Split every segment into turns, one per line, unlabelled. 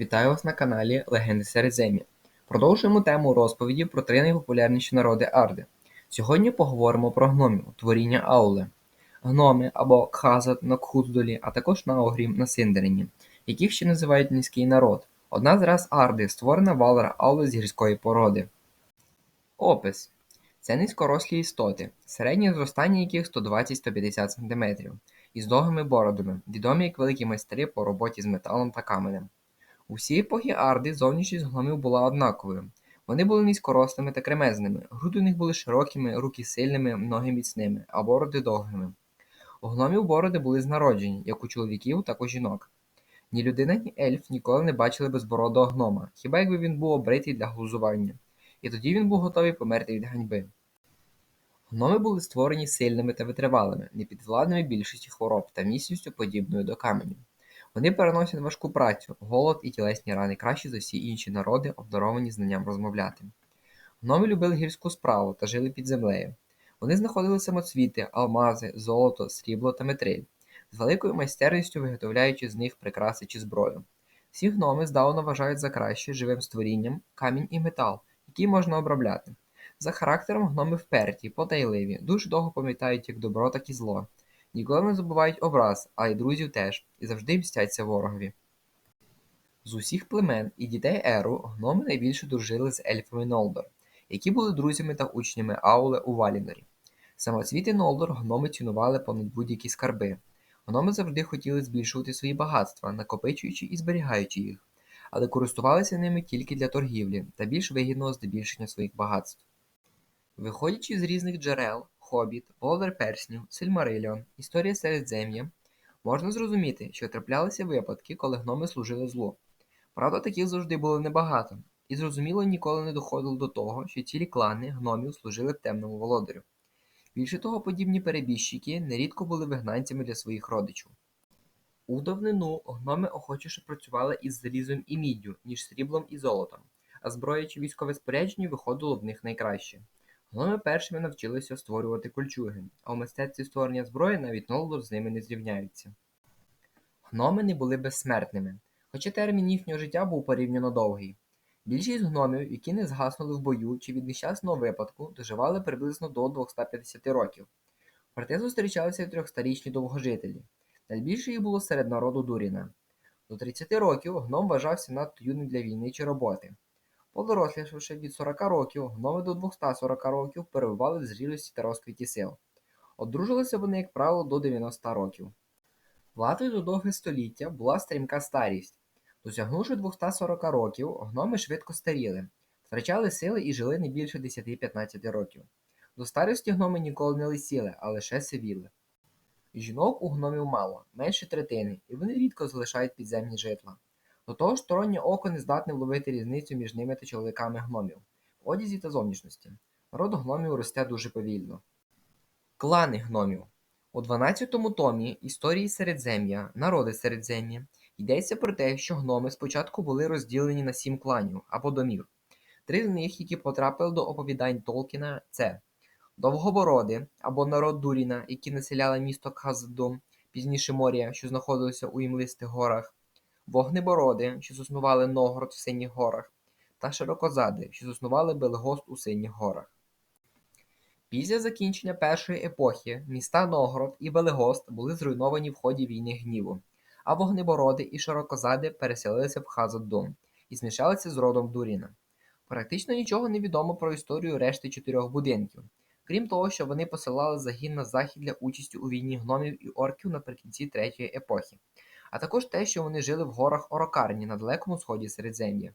Вітаю вас на каналі Легенди Середзем'я. Продовжуємо тему розповіді про три найпопулярніші народи Арди. Сьогодні поговоримо про гномів, творіння Ауле. Гноми або Кхазат на Кхуздолі, а також Наугрім на Синдерені, яких ще називають низький народ. Одна з рас Арди, створена Валера Ауле з гірської породи. Опис. Це низькорослі істоти, середнє зростання яких 120-150 см, із довгими бородами, відомі як великі майстри по роботі з металом та каменем. У всі епохи Арди зовнішність гномів була однаковою. Вони були низькорослими та кремезними, груди у них були широкими, руки сильними, ноги міцними, а бороди довгими. У гномів бороди були з народження, як у чоловіків, так у жінок. Ні людина, ні ельф ніколи не бачили безбородого гнома, хіба якби він був обритий для глузування, і тоді він був готовий померти від ганьби. Гноми були створені сильними та витривалими, непідвладними більшості хвороб та міцністю подібною до каменю. Вони переносять важку працю, голод і тілесні рани краще за всі інші народи, обдаровані знанням розмовляти. Гноми любили гірську справу та жили під землею. Вони знаходили самоцвіти, алмази, золото, срібло та метриль, з великою майстерністю виготовляючи з них прикраси чи зброю. Всі гноми здавна вважають за краще живим створінням камінь і метал, який можна обробляти. За характером гноми вперті, подайливі, дуже довго пам'ятають як добро, так і зло. Ніколи не забувають образ, а й друзів теж, і завжди мстяться ворогові. З усіх племен і дітей Еру гноми найбільше дружили з ельфами Нолдор, які були друзями та учнями Ауле у Валінорі. Самоцвіти Нолдор гноми цінували понад будь-які скарби. Гноми завжди хотіли збільшувати свої багатства, накопичуючи і зберігаючи їх, але користувалися ними тільки для торгівлі та більш вигідного здебільшення своїх багатств. Виходячи з різних джерел, Хобіт, Володар Перснів, Сильмарильон, Історія Середзем'я, можна зрозуміти, що траплялися випадки, коли гноми служили злу. Правда, таких завжди було небагато, і зрозуміло ніколи не доходило до того, що цілі клани гномів служили темному володарю. Більше того, подібні перебіжчики нерідко були вигнанцями для своїх родичів. У давнину гноми охочіше працювали із залізом і міддю, ніж сріблом і золотом, а зброя чи військове спорядження виходило в них найкраще. Гноми першими навчилися створювати кольчуги, а у мистецтві створення зброї навіть Нолдор з ними не зрівняється. Гноми не були безсмертними, хоча термін їхнього життя був порівняно довгий. Більшість гномів, які не згаснули в бою чи від нещасного випадку, доживали приблизно до 250 років. Проте зустрічалися трьохсторічні довгожителі. Найбільше їх було серед народу Дуріна. До 30 років гном вважався надто юним для війни чи роботи. Подорослішавши від 40 років, гноми до 240 років перебували в зрілості та розквіті сил. Одружилися вони, як правило, до 90 років. Владою до довге століття була стрімка старість. Досягнувши 240 років, гноми швидко старіли, втрачали сили і жили не більше 10-15 років. До старості гноми ніколи не лисіли, а лише сивіли. Жінок у гномів мало, менше третини, і вони рідко залишають підземні житла. До того ж стороннє око не здатне вловити різницю між ними та чоловіками гномів в одязі та зовнішності. Народ гномів росте дуже повільно. Клани гномів у 12-му томі Історії Середзем'я, народи Середзем'я йдеться про те, що гноми спочатку були розділені на сім кланів або домів. Три з них, які потрапили до оповідань Толкіна, це Довгобороди або народ Дуріна, які населяли місто Каздом, пізніше Морія, що знаходилося у імлистих горах. Вогнебороди, що заснували Новгород в Синіх горах, та Широкозади, що заснували Белгост у Синіх горах. Після закінчення першої епохи міста Новгород і Белегост були зруйновані в ході війни гніву, а вогнебороди і широкозади переселилися в Хазаддум і змішалися з родом Дуріна. Практично нічого не відомо про історію решти чотирьох будинків, крім того, що вони посилали загін на захід для участі у війні гномів і орків наприкінці третьої епохи а також те, що вони жили в горах Орокарні на Далекому Сході Середзем'я.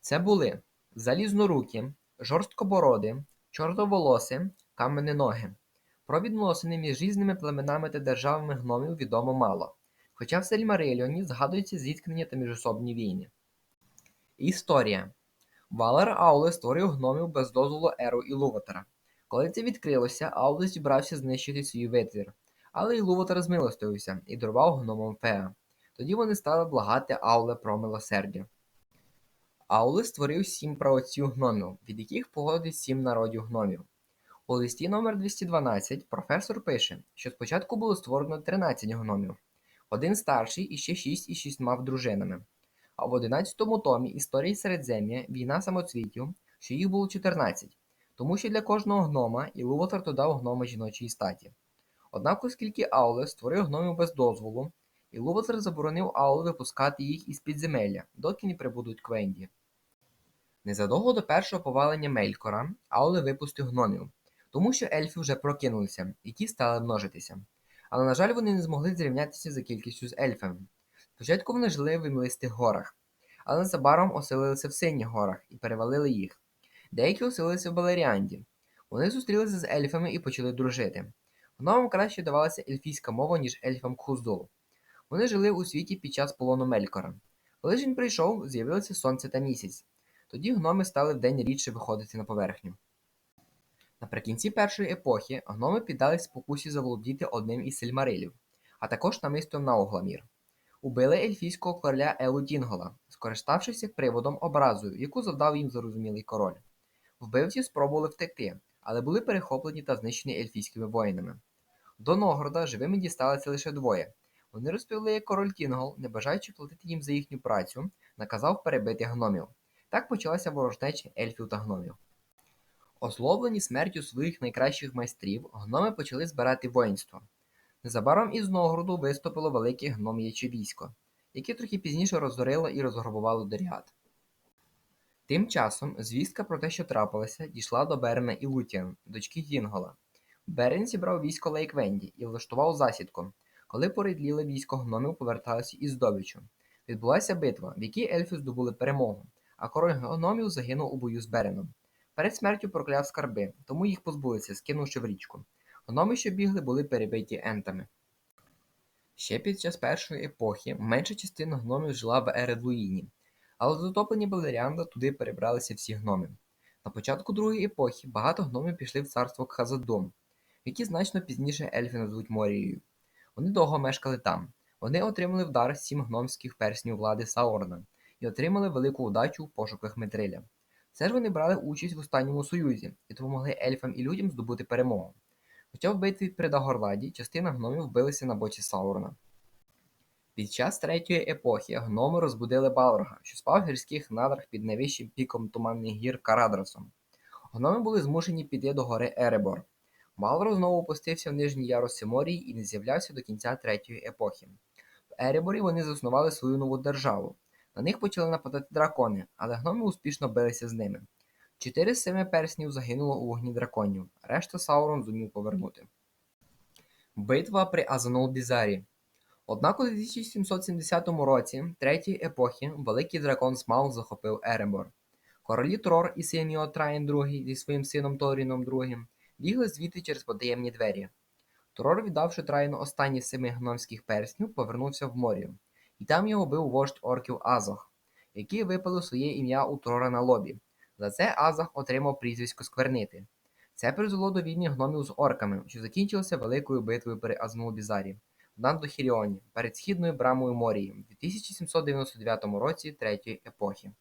Це були залізнорукі, жорсткобороди, чорноволоси, камененоги. Про відносини між різними племенами та державами гномів відомо мало, хоча в Сельмарильоні згадуються зіткнення та міжособні війни. Історія Валер Ауле створив гномів без дозволу Еру і Луватера. Коли це відкрилося, Ауле зібрався знищити свій витвір, але й Лувотер змилостивився і дарував гномам Феа. Тоді вони стали благати Ауле про милосердя. Ауле створив сім праотців гномів, від яких походить сім народів гномів. У листі номер 212 професор пише, що спочатку було створено 13 гномів, один старший і ще шість із шістьма дружинами. А в 11 томі історії Середзем'я Війна самоцвітів, що їх було 14, тому що для кожного гнома Ілуватар додав гнома жіночої статі. Однак, оскільки Ауле створив гномів без дозволу, Ілуватар заборонив Ауле випускати їх із підземелля, доки не прибудуть Квенді. Незадовго до першого повалення Мелькора Ауле випустив гномів, тому що ельфи вже прокинулися, і ті стали множитися. Але, на жаль, вони не змогли зрівнятися за кількістю з ельфами. Спочатку вони жили в імлистих горах, але незабаром оселилися в синіх горах і перевалили їх. Деякі оселилися в Балеріанді. Вони зустрілися з ельфами і почали дружити. Гномам краще давалася ельфійська мова, ніж ельфам Кхуздул. Вони жили у світі під час полону Мелькора. Коли ж він прийшов, з'явилося сонце та місяць. Тоді гноми стали вдень рідше виходити на поверхню. Наприкінці першої епохи гноми піддались спокусі заволодіти одним із сельмарилів, а також намистом Наугламір. Убили ельфійського короля Елу Дінгола, скориставшись як приводом образою, яку завдав їм зарозумілий король. Вбивці спробували втекти, але були перехоплені та знищені ельфійськими воїнами. До Ногорода живими дісталися лише двоє. Вони розповіли, як король Тінгол, не бажаючи платити їм за їхню працю, наказав перебити гномів. Так почалася ворожнеча ельфів та гномів. Озлоблені смертю своїх найкращих майстрів, гноми почали збирати воїнство. Незабаром із Новгороду виступило велике гном'яче військо, яке трохи пізніше розорило і розграбувало Доріат. Тим часом звістка про те, що трапилося, дійшла до Берена і Лутіан, дочки Гінгола. Берен зібрав військо Лейквенді і влаштував засідку, коли порідліле військо гномів поверталося із здобиччю. Відбулася битва, в якій ельфи здобули перемогу, а король гномів загинув у бою з Береном. Перед смертю прокляв скарби, тому їх позбулися, скинувши в річку. Гноми, що бігли, були перебиті ентами. Ще під час першої епохи менша частина гномів жила в Ередлуїні, але з затоплення Балеріанда туди перебралися всі гноми. На початку другої епохи багато гномів пішли в царство Кхазадом, які значно пізніше ельфи назвуть Морією. Вони довго мешкали там. Вони отримали в дар сім гномських перснів влади Саорна і отримали велику удачу в пошуках Митриля. Все ж вони брали участь в останньому союзі і допомогли ельфам і людям здобути перемогу. Хоча в битві при Дагорладі частина гномів вбилися на боці Саурона. Під час третьої епохи гноми розбудили Балрога, що спав в гірських надрах під найвищим піком туманних гір Карадрасом. Гноми були змушені піти до гори Еребор. Балрог знову опустився в нижні яруси Морії і не з'являвся до кінця третьої епохи. В Ереборі вони заснували свою нову державу. На них почали нападати дракони, але гноми успішно билися з ними. Чотири з семи перснів загинуло у вогні драконів, решта Саурон зумів повернути. Битва при Азанул-Бізарі Однак у 2770 році третьої епохи великий дракон Смаул захопив Еребор. Королі Трор і син його Траїн II зі своїм сином Торіном II бігли звідти через потаємні двері. Трор, віддавши Траїну останні семи гномських перснів, повернувся в морі, і там його бив вождь орків Азох, який випалив своє ім'я у Трора на лобі. За це Азах отримав прізвисько Сквернити. Це призвело до війни гномів з орками, що закінчилося великою битвою при Азмулбізарі в Нандохіріоні перед східною брамою Морії в 2799 році третьої епохи.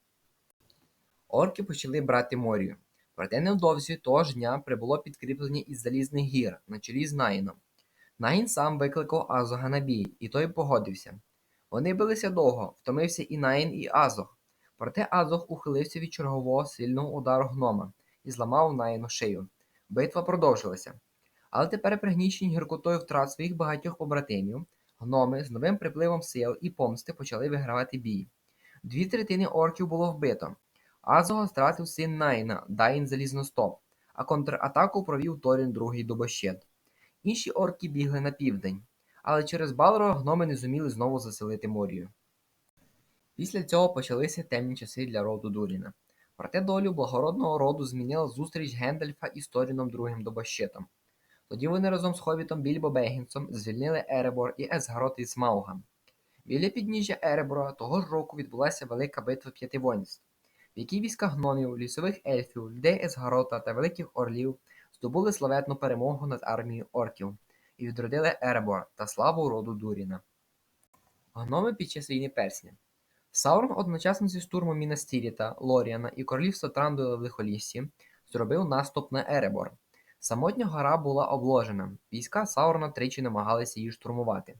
Орки почали брати Морію. Проте невдовзі того ж дня прибуло підкріплення із залізних гір на чолі з Наїном. Наїн сам викликав Азога на бій, і той погодився. Вони билися довго, втомився і Наїн, і Азог. Проте Азог ухилився від чергового сильного удару гнома і зламав Наїну шию. Битва продовжилася. Але тепер, пригнічені гіркотою втрат своїх багатьох побратимів, гноми з новим припливом сил і помсти почали вигравати бій. Дві третини орків було вбито. Азога стратив син Найна, Дайн Залізностоп, а контратаку провів Торін другий Дубощет. Інші орки бігли на південь, але через Балрога гноми не зуміли знову заселити Морію. Після цього почалися темні часи для роду Дуріна. Проте долю благородного роду змінила зустріч Гендальфа із Торіном другим Добощетом. Тоді вони разом з Ховітом Більбо Бегінсом звільнили Еребор і Есгарот із Смауган. Біля підніжжя Еребора того ж року відбулася велика битва п'яти воїнств, в якій війська гномів, лісових ельфів, людей Есгарота та великих орлів здобули славетну перемогу над армією орків і відродили Еребор та славу роду Дуріна. Гноми під час війни Персня Саурон одночасно зі штурмом Мінастіріта, Лоріана і королівства Трандула в Лихоліссі зробив наступ на Еребор. Самотня гора була обложена, війська Саурона тричі намагалися її штурмувати.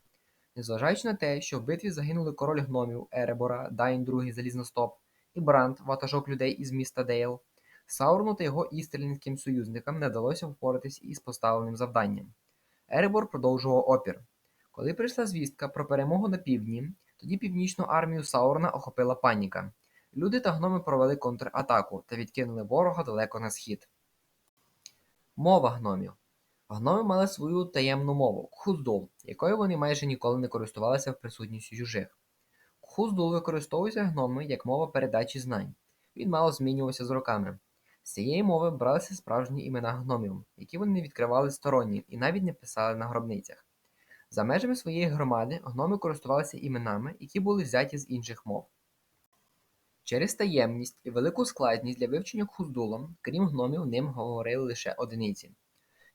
Незважаючи на те, що в битві загинули король гномів Еребора, Дайн II Залізностоп і Бранд, ватажок людей із міста Дейл, Саурону та його істрільницьким союзникам не вдалося впоратись із поставленим завданням. Еребор продовжував опір. Коли прийшла звістка про перемогу на півдні, тоді північну армію Саурона охопила паніка. Люди та гноми провели контратаку та відкинули ворога далеко на схід. Мова гномів. Гноми мали свою таємну мову кхуздул, якою вони майже ніколи не користувалися в присутністі чужих. Кхуздул використовується гноми як мова передачі знань. Він мало змінювався з роками. З цієї мови бралися справжні імена гномів, які вони відкривали сторонні і навіть не писали на гробницях. За межами своєї громади гноми користувалися іменами, які були взяті з інших мов. Через таємність і велику складність для вивчення кхуздулом, крім гномів, ним говорили лише одиниці.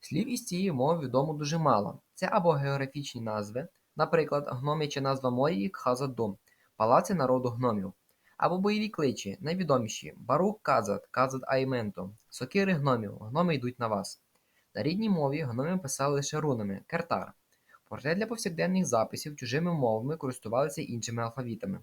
Слів із цієї мови відомо дуже мало. Це або географічні назви, наприклад, гномяча назва Морії Кхазадум, палаци народу гномів, або бойові кличі, найвідоміші Барук Казат, Казат Айменто, Сокири гномів, гноми йдуть на вас. На рідній мові гноми писали лише рунами кертар. Проте для повсякденних записів чужими мовами користувалися іншими алфавітами.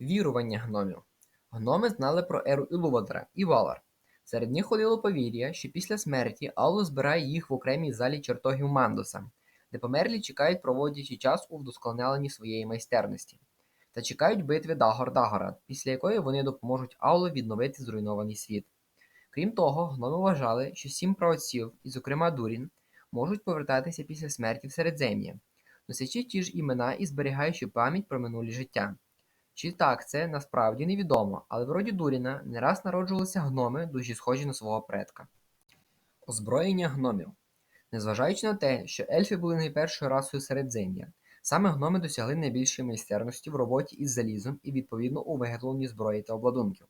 Вірування гномів. Гноми знали про еру Ілувадра і Валар. Серед них ходило повір'я, що після смерті Алло збирає їх в окремій залі чертогів Мандоса, де померлі чекають, проводячи час у вдосконаленні своєї майстерності, та чекають битви Дагор-Дагора, після якої вони допоможуть Аулу відновити зруйнований світ. Крім того, гноми вважали, що сім праотців, і, зокрема Дурін, можуть повертатися після смерті в Середзем'я, носячи ті ж імена і зберігаючи пам'ять про минулі життя. Чи так це насправді невідомо, але в роді Дуріна не раз народжувалися гноми, дуже схожі на свого предка. Озброєння гномів. Незважаючи на те, що ельфи були найпершою расою середзем'я, саме гноми досягли найбільшої майстерності в роботі із залізом і відповідно у виготовленні зброї та обладунків.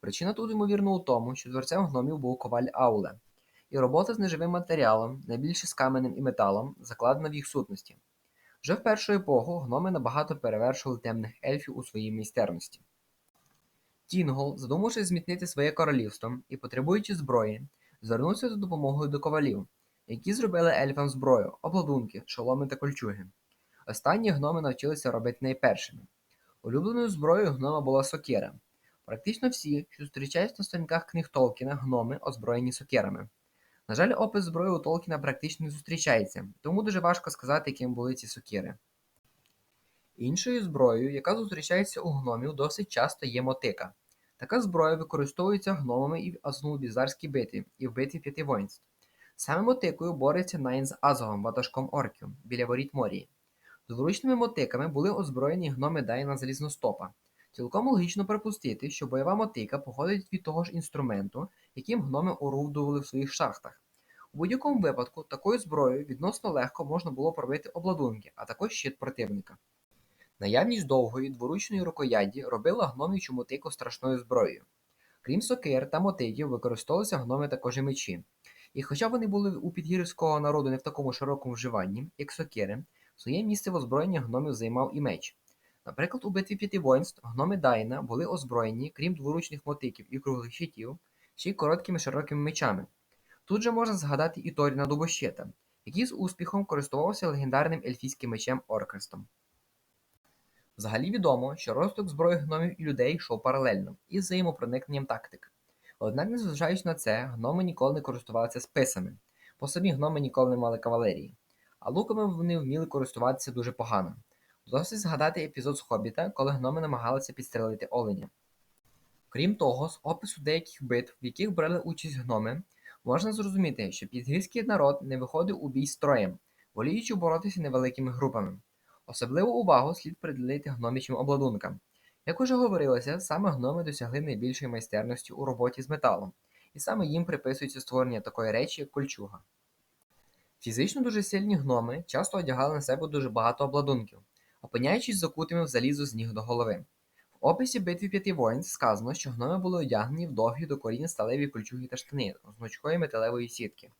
Причина тут, ймовірно, у тому, що творцем гномів був коваль Ауле, і робота з неживим матеріалом, найбільше з каменем і металом, закладена в їх сутності. Вже в першу епоху гноми набагато перевершували темних ельфів у своїй майстерності. Тінгол, задумавшись зміцнити своє королівство і потребуючи зброї, звернувся за допомогою до ковалів, які зробили ельфам зброю, обладунки, шоломи та кольчуги. Останні гноми навчилися робити найпершими. Улюбленою зброєю гнома була сокира. Практично всі, що зустрічаються на сторінках книг Толкіна, гноми озброєні сокирами. На жаль, опис зброї у Толкіна практично не зустрічається, тому дуже важко сказати, яким були ці сокири. Іншою зброєю, яка зустрічається у гномів, досить часто є мотика. Така зброя використовується гномами і в Азнулбізарській битві, і в битві п'яти воїнств. Саме мотикою бореться Найн з Азовом, ватажком орків, біля воріт Морії. Двуручними мотиками були озброєні гноми Дайна Залізностопа. Цілком логічно припустити, що бойова мотика походить від того ж інструменту, яким гноми орудували в своїх шахтах. У будь-якому випадку такою зброєю відносно легко можна було пробити обладунки, а також щит противника. Наявність довгої дворучної рукояді робила гномічу мотику страшною зброєю. Крім сокир та мотиків, використовувалися гноми також і мечі. І хоча вони були у підгірського народу не в такому широкому вживанні, як сокири, своє місце в озброєнні гномів займав і меч. Наприклад, у битві п'яти воїнств гноми Дайна були озброєні, крім дворучних мотиків і круглих щитів, ще й короткими широкими мечами. Тут же можна згадати і Торіна Дубощета, який з успіхом користувався легендарним ельфійським мечем Оркрестом. Взагалі відомо, що розвиток зброї гномів і людей йшов паралельно із взаємопроникненням тактик. Однак, незважаючи на це, гноми ніколи не користувалися списами, бо самі гноми ніколи не мали кавалерії, а луками вони вміли користуватися дуже погано. Досить згадати епізод з Хобіта, коли гноми намагалися підстрелити оленя. Крім того, з опису деяких битв, в яких брали участь гноми, можна зрозуміти, що підгірський народ не виходив у бій строєм, воліючи боротися невеликими групами. Особливу увагу слід приділити гномічим обладункам. Як уже говорилося, саме гноми досягли найбільшої майстерності у роботі з металом, і саме їм приписується створення такої речі, як кольчуга. Фізично дуже сильні гноми часто одягали на себе дуже багато обладунків, опиняючись закутими в залізо з ніг до голови. В описі битви п'яти воїнств сказано, що гноми були одягнені в довгі до корінь сталеві кольчуги та штани з гнучкої металевої сітки.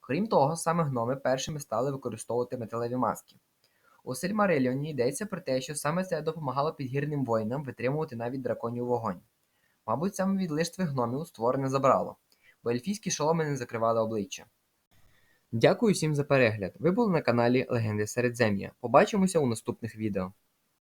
Крім того, саме гноми першими стали використовувати металеві маски. У Сильмариліоні йдеться про те, що саме це допомагало підгірним воїнам витримувати навіть драконів вогонь. Мабуть, саме від лиштви гномів створене забрало, бо ельфійські шоломи не закривали обличчя. Дякую всім за перегляд. Ви були на каналі Легенди Середзем'я. Побачимося у наступних відео.